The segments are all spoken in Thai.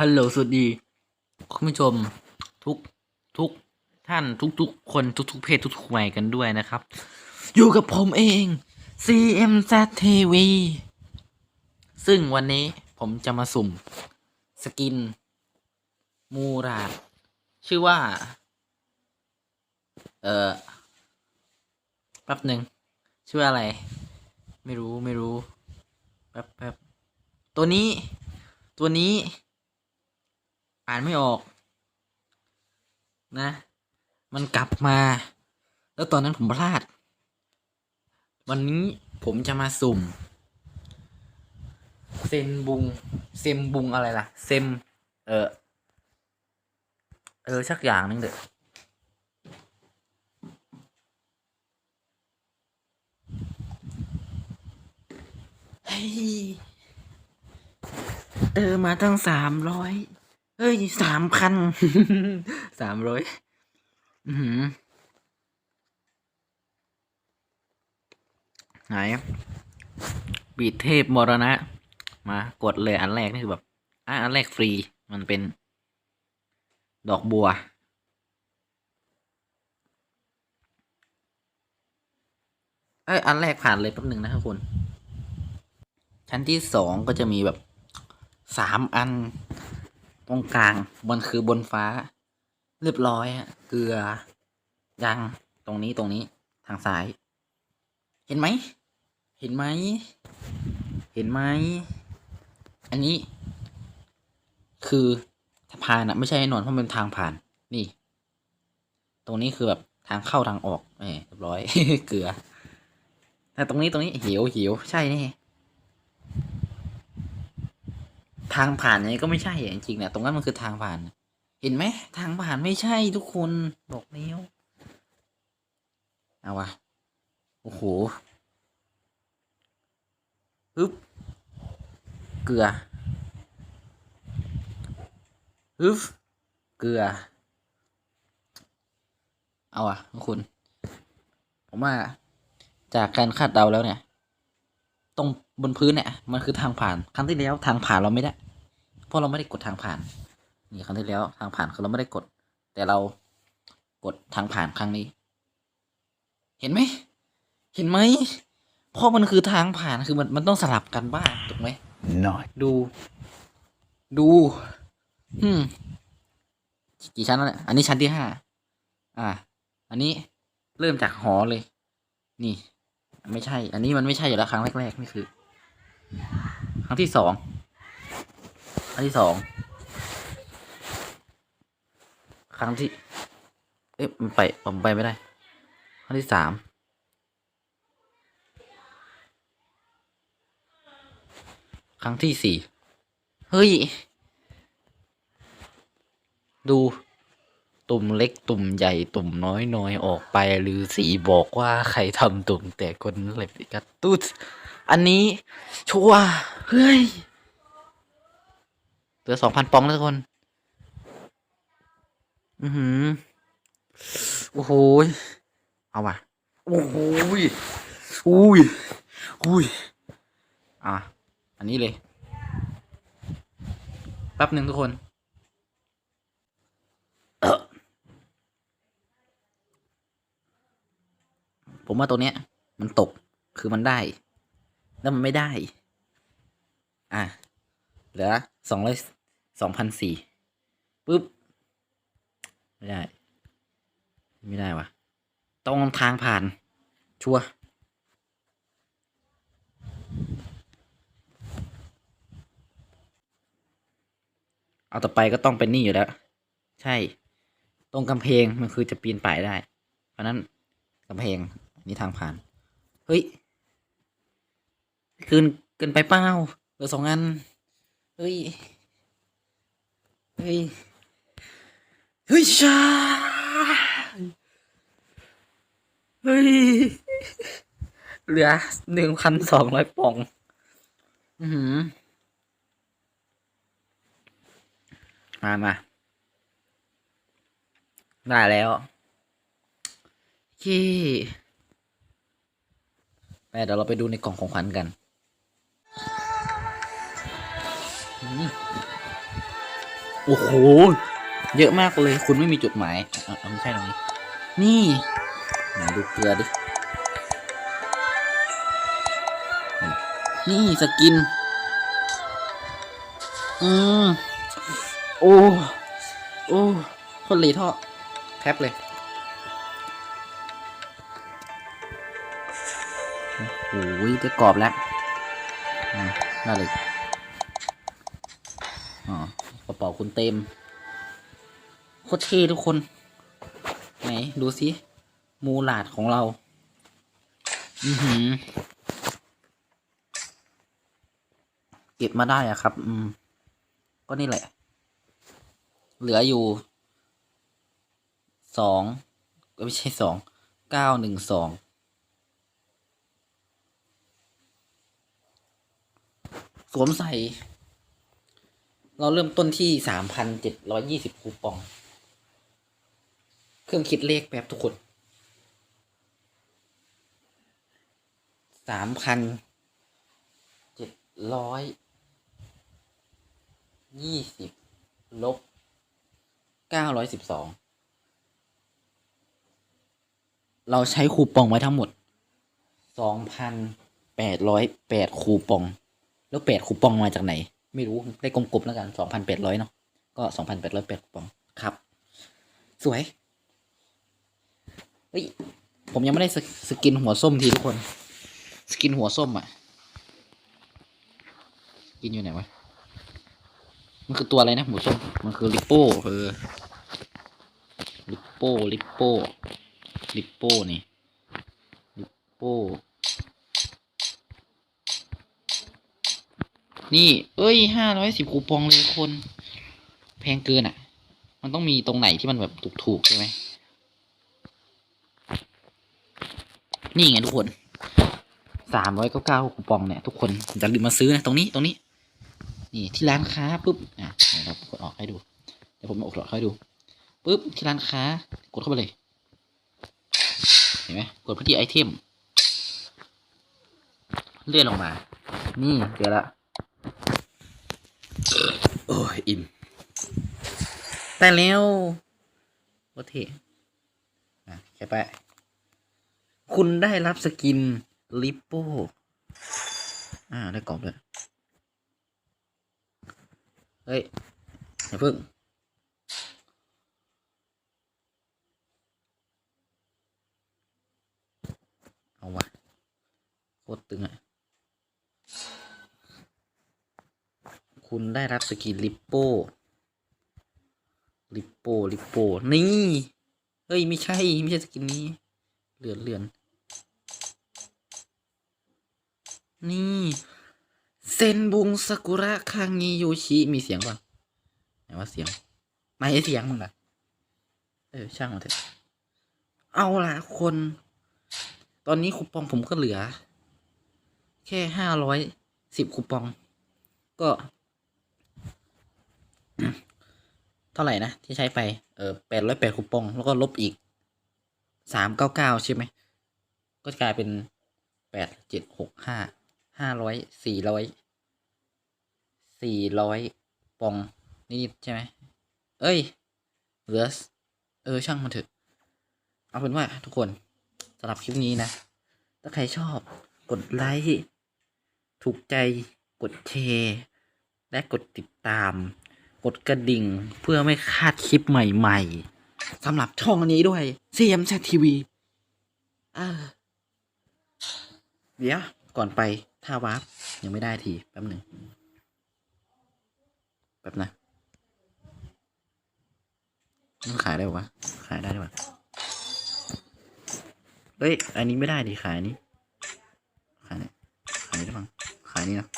ฮัลโหลสวัสดีคุณผู้ชมทุกทุกท่านทุกทุกๆคนทุกทุกๆ เพศทุกทุกๆวัยกันด้วยนะครับ อยู่กับผมเอง CMZ TV ซึ่งวันนี้ผมจะมาสุ่ม สกิน มูราด ชื่อว่า เออแป๊บหนึ่งชื่อว่าอะไร ไม่รู้ไม่รู้แป๊บแป๊บตัวนี้ ตัวนี้ อ่านไม่ออกนะ มันกลับมา แล้วตอนนั้นผมพลาด วันนี้ผมจะมาสุ่ม เซนบุง เซมบุงอะไรล่ะ เซม เออ เออสักอย่างนึงเด้อเฮ้ยเออมาตั้งสามร้อย เฮ้ยสามพันสามร้อยอือหือไหนบีดเทพมรณะ มากดเลยอันแรกนี่คือแบบอะอันแรกฟรีมันเป็น ดอกบัว เอ้ยอันแรกผ่านเลยแป๊บหนึ่งนะครับคุณ ชั้นที่สองก็จะมีแบบสามอัน ตรงกลางมันคือบนฟ้า เรียบร้อยอะเกลือ ยังตรงนี้ตรงนี้ทางซ้าย เห็นไหม เห็นไหม เห็นไหม อันนี้ คือถ้าผ่านอะไม่ใช่แน่นอนเพราะเป็นทางผ่าน นี่ ตรงนี้คือแบบทางเข้าทางออกเอ้เรียบร้อย เกลือแต่ตรงนี้ตรงนี้หิวหิวใช่แน่ ทางผ่านยังไงก็ไม่ใช่อะจริงๆเนี่ยตรงนั้นมันคือทางผ่าน เห็นไหมทางผ่านไม่ใช่ทุกคนบอกแล้วเอาวะโอ้โหฮึบเกลือฮึบเกลือ เอาอะทุกคนผมว่า จากการคาดเดาแล้วเนี่ย ตรงบนพื้นเนี่ย มันคือทางผ่าน ครั้งที่แล้วทางผ่านเราไม่ได้ เพราะเราไม่ได้กดทางผ่าน นี่ครั้งที่แล้วทางผ่านคือเราไม่ได้กด แต่เรากดทางผ่านครั้งนี้ เห็นไหม เห็นไหมเพราะมันคือทางผ่านคือมันมันต้องสลับกันบ้างถูกไหม No. ดู ดูอืมกี่ชั้นแล้วเนี่ยอันนี้ชั้นที่ห้าอ่า อันนี้เริ่มจากหอเลย นี่ ไม่ใช่ อันนี้มันไม่ใช่อยู่แล้วครั้งแรกๆนี่คือ ครั้งที่สอง ครั้งที่สอง ครั้งที่ เอ๊ะมันไปผมไปไม่ได้ ครั้งที่สาม ครั้งที่สี่ เฮ้ย ดูตุ่มเล็กตุ่มใหญ่ตุ่มน้อยน้อยออกไปหรือสีบอกว่าใครทำตุ่มแต่คนเล็บกัดตุ๊ดอันนี้ชัวเฮ้ย เหลือสองพันปองแล้วทุกคน อือหือ โอ้โหยเอาว่ะ โอ้โหยอุ้ยอุ้ย อะ อันนี้เลย แป๊บหนึ่งทุกคนผมว่าตัวเนี้ย มันตกคือมันได้ แล้วมันไม่ได้ อะ เหลือสองร้อย สองพันสี่ปุ๊บ ไม่ได้ ไม่ได้วะต้องทางผ่าน ชัวเอาต่อไปก็ต้องเป็นนี่อยู่แล้ว ใช่ ตรงกำแพงมันคือจะปีนป่ายได้ เพราะนั้นกำแพงนี่ทางผ่าน เฮ้ยเกินเกินไปเปล่าเหลือสองอัน เฮ้ย เฮ้ยเฮ้ยชาเฮ้ยเหลือหนึ่งพันสองร้อยปอง อือหือมามา ได้แล้วเย้ไปเดี๋ยวเราไปดูในกล่องของขวัญกัน อืม โอ้โห เยอะมากเลย คุณไม่มีจุดหมายอะอะไม่ใช่ตรงนี้ นี่ไหนดูเกลือดิ นี่สกิน อืม โอ้ โอ้คนเหลท่อแคปเลย โอ้โหจะกรอบแล้วน่าเลยอ๋อ กระเป๋าคุณเต็มโคตรเท่ทุกคน ไหน ดูสิ มูลาดของเรา อือหือ เก็บมาได้อะครับ อืม ก็นี่แหละ เหลืออยู่ สองก็ไม่ใช่สอง เก้าหนึ่งสองสวมใส่ เราเริ่มต้นที่สามพันเจ็ดร้อยยี่สิบคูปอง เครื่องคิดเลขแป๊บทุกคนสามพันเจ็ดร้อยยี่สิบลบเก้าร้อยสิบสองเราใช้คูปองไว้ทั้งหมดสองพันแปดร้อยแปดคูปอง แล้วแปดคูปองมาจากไหน ไม่รู้ได้กลมๆแล้วกันสองพันแปดร้อยเนาะก็สองพันแปดร้อยแปดปองครับ สวยเฮ้ยผมยังไม่ได้สกสกินหัวส้มทีทุกคน สกินหัวส้มอะ กินอยู่ไหนวะมันคือตัวอะไรนะหัวส้มมันคือลิปโป้เออลิปโป้ลิปโป้ลิปโป้นี่ลิปโป้ นี่ เอ้ยห้าร้อยสิบคูปองเลยคน แพงเกินอะ มันต้องมีตรงไหนที่มันแบบถูกๆใช่ไหม นี่ไงทุกคนสามร้อยเก้าเก้าคูปองเนี่ยทุกคนอย่าลืมมาซื้อนะ ตรงนี้ตรงนี้ นี่ที่ร้านค้าปุ๊บอะเดี๋ยวเรากดออกให้ดูเดี๋ยวผมเอาออกให้ดูปุ๊บที่ร้านค้ากดเข้าไปเลยเห็นไหมกดไปที่ไอเทม เลื่อนลงมา นี่เจอละ โอ้ยอิ่มแต่แล้วโอเคอะแค่ไป คุณได้รับสกินลิปโป้อ่า ได้กรอบเลยเฮ้ยอย่าเพิ่งเอาวะโคตรตึงอะ คุณได้รับสกินลิปโป้ลิปโป้ลิปโป้นี่ เฮ้ย ไม่ใช่ ไม่ใช่สกินนี้เลือนเลือนนี่เซนบุงซากุระคางงีโยชิ มีเสียงป่ะไหนว่าเสียง ไม่ให้เสียงมึงล่ะ เออ ช่างมันเถอะ เอาละคน ตอนนี้คูปองผมก็เหลือ แค่ห้าร้อยสิบคูปอง ก็ เท่าไหร่นะ ที่ใช้ไป เออแปดร้อยแปดคูปอง แล้วก็ลบอีกสามเก้าเก้าใช่ไหม ก็กลายเป็นแปดเจ็ดหกห้าห้าร้อยสี่ร้อยสี่ร้อยปองนี่ใช่ไหม เอ้ยเหลือเออช่างมันเถอะ เอาเป็นว่าทุกคนสำหรับคลิปนี้นะ ถ้าใครชอบกดไลค์ ถูกใจกดแชร์และกดติดตาม ดกระดิ่งเพื่อไม่พลาดคลิปใหม่ๆสำหรับช่องนี้ด้วย CMZ TV เออเดี๋ยว ก่อนไปถ้าวาร์ปยังไม่ได้ที แป๊บหนึ่งแป๊บนะมันขายได้ปะวะขายได้ด้วยวะเฮ้ย อันนี้ไม่ได้ดิขายนี้ ขายนี่ขายนี่ได้ปะขายนี่นะ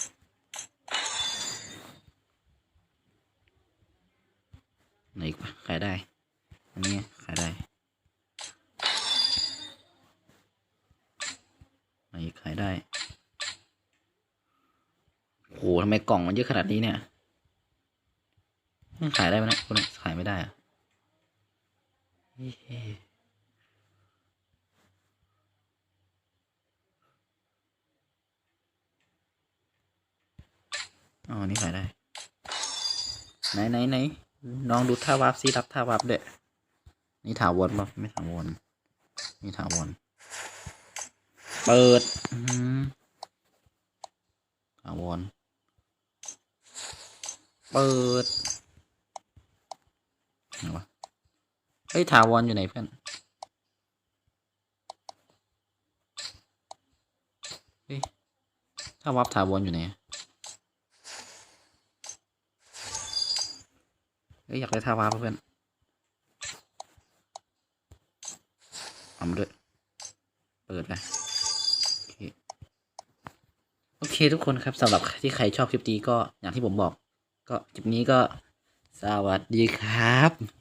ไหนอีกปะขายได้ อันนี้ขายได้ไหนอีกขายได้โหทำไมกล่องมันเยอะขนาดนี้เนี่ยมันขายได้ไหมนะคนขายไม่ได้อะอ๋อนี่ขายได้ ไหนไหนไหน น้องดูท่าวับซิรับท่าวับด้วยนี่ถาวรปะไม่ถาวรนี่ถาวรเปิดอืมถาวรเปิดไหนวะเฮ้ยถาวรอยู่ไหนเพื่อนเฮ้ยถ้าวับถาวรอยู่ไหน เฮ้ยอยากได้ทาวาเพื่อนเอมด้วย เปิดไปโอเคโอเคทุกคนครับสำหรับที่ใครชอบคลิปนี้ก็อย่างที่ผมบอก ก็คลิปนี้ก็สวัสดีครับ